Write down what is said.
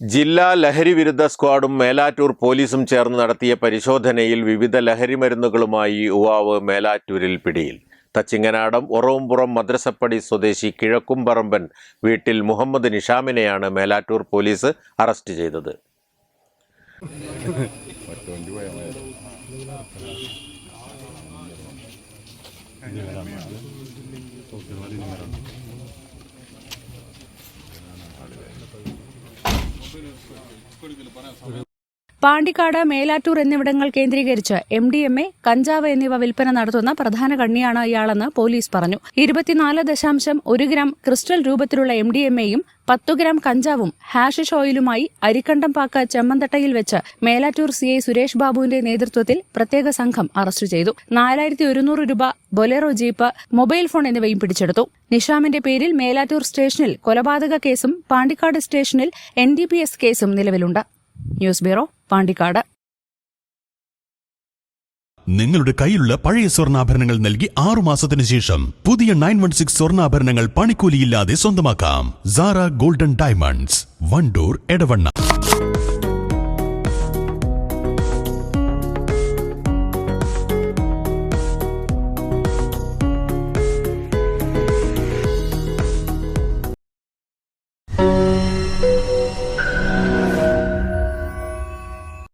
ജില്ലാ ലഹരി വിരുദ്ധ സ്ക്വാഡും മേലാറ്റൂർ പോലീസും ചേർന്ന് നടത്തിയ പരിശോധനയിൽ വിവിധ ലഹരി മരുന്നുകളുമായി യുവാവ് മേലാറ്റൂരിൽ പിടിയിൽ. തച്ചിങ്ങനാടം ഉറവുംപുറം മദ്രസപ്പടി സ്വദേശി കിഴക്കുംപറമ്പൻ വീട്ടിൽ മുഹമ്മദ് നിഷാമിനെയാണ് മേലാറ്റൂർ പോലീസ് അറസ്റ്റ് ചെയ്തത്. これでのバランスはね。പാണ്ടിക്കാട് മേലാറ്റൂർ എന്നിവിടങ്ങൾ കേന്ദ്രീകരിച്ച് എം ഡി എം എ കഞ്ചാവ് എന്നിവ വിൽപ്പന നടത്തുന്ന പ്രധാന കണ്ണിയാണ് ഇയാളെന്ന് പോലീസ് പറഞ്ഞു. ഇരുപത്തിനാല് ദശാംശം ഒരു ഗ്രാം ക്രിസ്റ്റൽ രൂപത്തിലുള്ള എം ഡി എം എയും പത്തു ഗ്രാം കഞ്ചാവും ഹാഷിഷ് ഓയിലുമായി അരിക്കണ്ടം പാക്ക ചെമ്മന്തട്ടയിൽ വെച്ച് മേലാറ്റൂർ സി ഐ സുരേഷ് ബാബുവിന്റെ നേതൃത്വത്തിൽ പ്രത്യേക സംഘം അറസ്റ്റ് ചെയ്തു. നാലായിരത്തി ഒരുന്നൂറ് രൂപ ബൊലേറോ ജീപ്പ് മൊബൈൽ ഫോൺ എന്നിവയും പിടിച്ചെടുത്തു. നിഷാമിന്റെ പേരിൽ മേലാറ്റൂർ സ്റ്റേഷനിൽ കൊലപാതക കേസും പാണ്ടിക്കാട് സ്റ്റേഷനിൽ എൻ കേസും നിലവിലുണ്ട്. News bureau Pandikkad. നിങ്ങളുടെ കയ്യിലുള്ള പഴയ സ്വർണാഭരണങ്ങൾ നൽകി ആറു മാസത്തിന് ശേഷം പുതിയ നയൻ വൺ സിക്സ് സ്വർണാഭരണങ്ങൾ പണിക്കൂലിയില്ലാതെ സ്വന്തമാക്കാം. Zara golden diamonds Wandoor Edavanna.